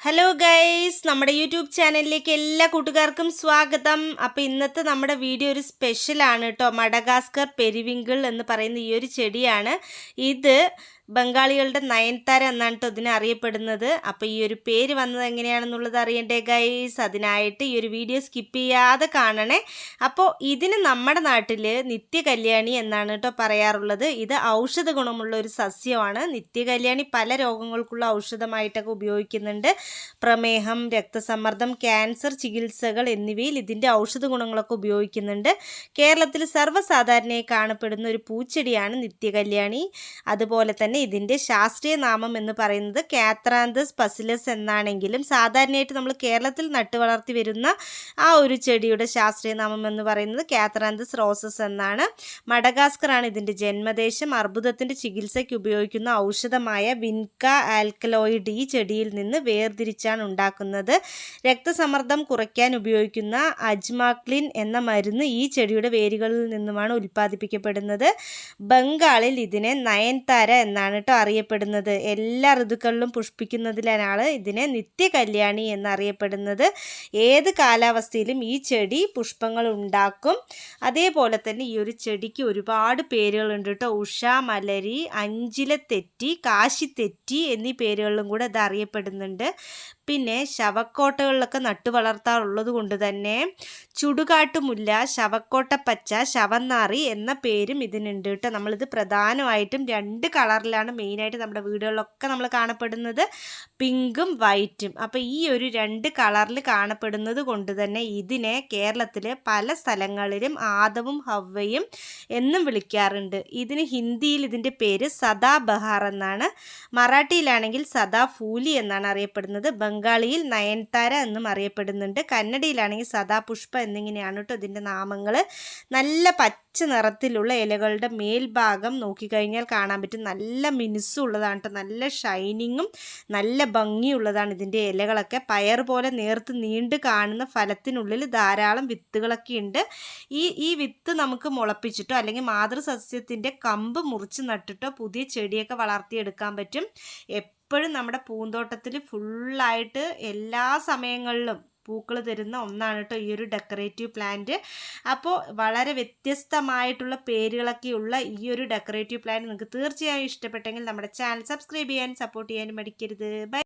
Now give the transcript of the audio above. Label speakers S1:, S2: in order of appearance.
S1: Hello guys നമ്മുടെ YouTube ചാനലിലേക്ക് എല്ലാ കൂട്ടുകാർക്കും സ്വാഗതം. അപ്പോൾ ഇന്നത്തെ നമ്മുടെ വീഡിയോ ഒരു സ്പെഷ്യലാണ് കേട്ടോ. മഡഗാസ്കർ പെരിവിങ്കിൾ എന്ന് പറയുന്ന ഈ ഒരു ചെടിയാണ്. ഇത് ബംഗാളികളുടെ നയൻതാര എന്നാണ് കേട്ടോ ഇതിനെ അറിയപ്പെടുന്നത്. അപ്പോൾ ഈ ഒരു പേര് വന്നത് എങ്ങനെയാണെന്നുള്ളത് അറിയണ്ടേ ഗൈസ് അതിനായിട്ട് ഈ ഒരു വീഡിയോ സ്കിപ്പ് ചെയ്യാതെ കാണണേ. അപ്പോൾ ഇതിന് നമ്മുടെ നാട്ടിൽ നിത്യകല്യാണി എന്നാണ് കേട്ടോ പറയാറുള്ളത്. ഇത് ഔഷധ ഗുണമുള്ള ഒരു സസ്യമാണ്. നിത്യകല്യാണി പല രോഗങ്ങൾക്കുള്ള ഔഷധമായിട്ടൊക്കെ ഉപയോഗിക്കുന്നുണ്ട്. പ്രമേഹം രക്തസമ്മർദ്ദം ക്യാൻസർ ചികിത്സകൾ എന്നിവയിൽ ഇതിന്റെ ഔഷധ ഗുണങ്ങളൊക്കെ ഉപയോഗിക്കുന്നുണ്ട്. കേരളത്തിൽ സർവസാധാരണയായി കാണപ്പെടുന്ന ഒരു പൂച്ചെടിയാണ് നിത്യകല്യാണി. അതുപോലെ തന്നെ ഇതിന്റെ ശാസ്ത്രീയ നാമം എന്ന് പറയുന്നത് കാത്രാന്തസ് പസിലസ് എന്നാണെങ്കിലും സാധാരണയായിട്ട് നമ്മൾ കേരളത്തിൽ നട്ടു വളർത്തി വരുന്ന ആ ഒരു ചെടിയുടെ ശാസ്ത്രീയ നാമം എന്ന് പറയുന്നത് കാത്രാന്തസ് റോസസ് എന്നാണ്. മഡഗാസ്കറാണ് ഇതിന്റെ ജന്മദേശം. അർബുദത്തിന്റെ ചികിത്സയ്ക്ക് ഉപയോഗിക്കുന്ന ഔഷധമായ വിൻക ആൽക്കലോയിഡ് ഈ ചെടിയിൽ നിന്ന് വേർതിരിച്ചാണ് ഉണ്ടാക്കുന്നത്. രക്തസമ്മർദ്ദം കുറയ്ക്കാൻ ഉപയോഗിക്കുന്ന അജ്മാക്ലിൻ എന്ന മരുന്ന് ഈ ചെടിയുടെ വേരുകളിൽ നിന്നുമാണ് ഉൽപ്പാദിപ്പിക്കപ്പെടുന്നത്. ബംഗാളിൽ ഇതിനെ നയൻതാര എന്നാണ് കേട്ടോ അറിയപ്പെടുന്നത്. എല്ലാ ഋതുക്കളിലും പുഷ്പിക്കുന്നതിലാണ് ഇതിനെ നിത്യകല്യാണി എന്നറിയപ്പെടുന്നത്. ഏത് കാലാവസ്ഥയിലും ഈ ചെടി പുഷ്പങ്ങൾ ഉണ്ടാക്കും. അതേപോലെ തന്നെ ഈ ഒരു ചെടിക്ക് ഒരുപാട് പേരുകളുണ്ട് കേട്ടോ ഉഷ മലരി അഞ്ചിലത്തെറ്റി കാശിത്തെറ്റി എന്നീ പേരുകളിലും കൂടെ ഇത് അറിയപ്പെടുന്നുണ്ട്. പിന്നെ ശവക്കോട്ടകളിലൊക്കെ നട്ടു വളർത്താറുള്ളത് കൊണ്ട് തന്നെ ചുടുകാട്ടുമുല്ല ശവക്കോട്ടപ്പച്ച ശവന്നാറി എന്ന പേരും ഇതിനുണ്ട് കേട്ടോ. നമ്മളിത് പ്രധാനമായിട്ടും രണ്ട് കളറിലാണ് മെയിനായിട്ട് നമ്മുടെ വീടുകളിലൊക്കെ നമ്മൾ കാണപ്പെടുന്നത്. പിങ്കും വൈറ്റും. അപ്പോൾ ഈ ഒരു രണ്ട് കളറിൽ കാണപ്പെടുന്നത് കൊണ്ട് തന്നെ ഇതിനെ കേരളത്തിൽ പല സ്ഥലങ്ങളിലും ആദവും ഹവ്വയും എന്നും വിളിക്കാറുണ്ട്. ഇതിന് ഹിന്ദിയിൽ ഇതിന്റെ പേര് സദാബഹാർ എന്നാണ്. മറാഠിയിലാണെങ്കിൽ സദാ ഫൂലി എന്നാണ് അറിയപ്പെടുന്നത്. ബംഗാളിയിൽ നയൻതാര എന്നും അറിയപ്പെടുന്നുണ്ട്. കന്നഡയിലാണെങ്കിൽ സദാപുഷ്പ എന്നിങ്ങനെയാണ് കേട്ടോ ഇതിന്റെ നാമങ്ങൾ നല്ല പച്ച നിറത്തിലുള്ള ഇലകളുടെ മേൽഭാഗം നോക്കിക്കഴിഞ്ഞാൽ കാണാൻ പറ്റും. നല്ല മിനുസുള്ളതാണ് കേട്ടോ. നല്ല ഷൈനിങ്ങും നല്ല ഭംഗിയുള്ളതാണ് ഇതിന്റെ ഇലകളൊക്കെ. പയർ പോലെ നേർത്ത് നീണ്ട് കാണുന്ന ഫലത്തിനുള്ളിൽ ധാരാളം വിത്തുകളൊക്കെ ഉണ്ട്. ഈ ഈ വിത്ത് നമുക്ക് മുളപ്പിച്ചിട്ടോ അല്ലെങ്കിൽ മാതൃസസ്യത്തിന്റെ കമ്പ് മുറിച്ച് നട്ടിട്ടോ പുതിയ ചെടിയൊക്കെ വളർത്തിയെടുക്കാൻ പറ്റും. എപ്പോഴും നമ്മുടെ പൂന്തോട്ടത്തിൽ ഫുള്ളായിട്ട് എല്ലാ സമയങ്ങളിലും പൂക്കൾ തരുന്ന ഒന്നാണ് കേട്ടോ ഈ ഒരു ഡെക്കറേറ്റീവ് പ്ലാന്റ്. അപ്പോൾ വളരെ വ്യത്യസ്തമായിട്ടുള്ള പേരുകളൊക്കെയുള്ള ഈ ഒരു ഡെക്കറേറ്റീവ് പ്ലാന്റ് നിങ്ങൾക്ക് തീർച്ചയായും ഇഷ്ടപ്പെട്ടെങ്കിൽ നമ്മുടെ ചാനൽ സബ്സ്ക്രൈബ് ചെയ്യാനും സപ്പോർട്ട് ചെയ്യാനും മടിക്കരുത്. ബൈ.